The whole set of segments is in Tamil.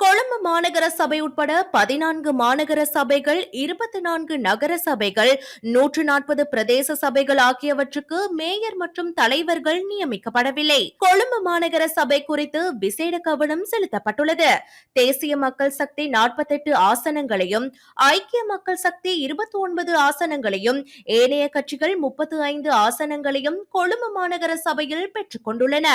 கொழும்பு மாநகர சபை உட்பட பதினான்கு மாநகர சபைகள் இருபத்தி நான்கு நகர சபைகள் நூற்று நாற்பது பிரதேச சபைகள் ஆகியவற்றுக்கு மேயர் மற்றும் தலைவர்கள் நியமிக்கப்படவில்லை. கொழும்பு மாநகர சபை குறித்து விசேட கவனம் செலுத்தப்பட்டுள்ளது. தேசிய மக்கள் சக்தி நாற்பத்தெட்டு ஆசனங்களையும் ஐக்கிய மக்கள் சக்தி இருபத்தி ஒன்பது ஆசனங்களையும் ஏனைய கட்சிகள் முப்பத்து ஐந்து ஆசனங்களையும் கொழும்பு மாநகர சபையில் பெற்றுக் கொண்டுள்ளன.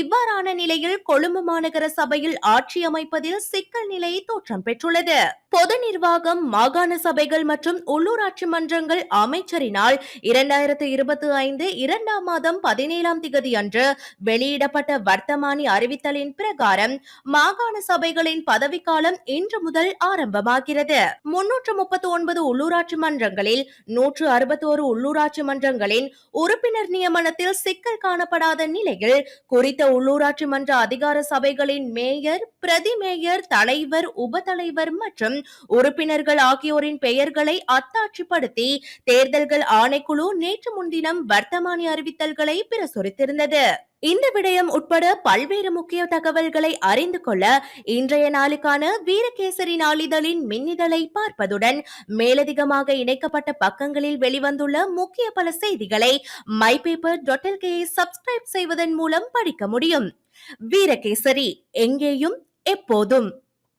இவ்வாறான நிலையில் கொழும்பு மாநகர சபையில் ஆட்சி அமைப்பதில் சிக்கல் நிலை தோற்றம் பெற்றுள்ளது. பொது நிர்வாகம் மாகாண சபைகள் மற்றும் உள்ளூராட்சி மன்றங்கள் அமைச்சரினால் இரண்டாயிரத்து இருபத்தி ஐந்து இரண்டாம் மாதம் பதினேழாம் திகதி அன்று வெளியிடப்பட்ட வர்த்தமானி அறிவித்தலின் பிரகாரம் மாகாண சபைகளின் பதவிக்காலம் இன்று முதல் ஆரம்பமாகிறது. முன்னூற்று முப்பத்தி ஒன்பது உள்ளூராட்சி மன்றங்களில் நூற்று அறுபத்தோரு உள்ளூராட்சி மன்றங்களின் உறுப்பினர் நியமனத்தில் சிக்கல் காணப்படாத நிலையில் குறித்த உள்ளூராட்சி மன்ற அதிகார சபைகளின் மேயர் பிரதி மேயர் தலைவர் உப தலைவர் மற்றும் உறுப்பினர்கள் ஆகியோரின் பெயர்களை அத்தாட்சிப்படுத்தி தேர்தல்கள் ஆணைக்குழு நேற்று முன்தினம் வர்த்தமானி அறிவித்தல்களை பிரசுரித்திருந்தது. இந்த விடயம் உட்பட பல்வேறு முக்கிய தகவல்களை அறிந்து கொள்ள இன்றைய நாளுக்கான வீரகேசரி நாளிதழின் மின்னிதழை பார்ப்பதுடன் மேலதிகமாக இணைக்கப்பட்ட பக்கங்களில் வெளிவந்துள்ள முக்கிய பல செய்திகளை மை பேப்பர் டாட் சப்ஸ்கிரைப் செய்வதன் மூலம் படிக்க முடியும். வீரகேசரி எங்கேயும் எப்போதும்.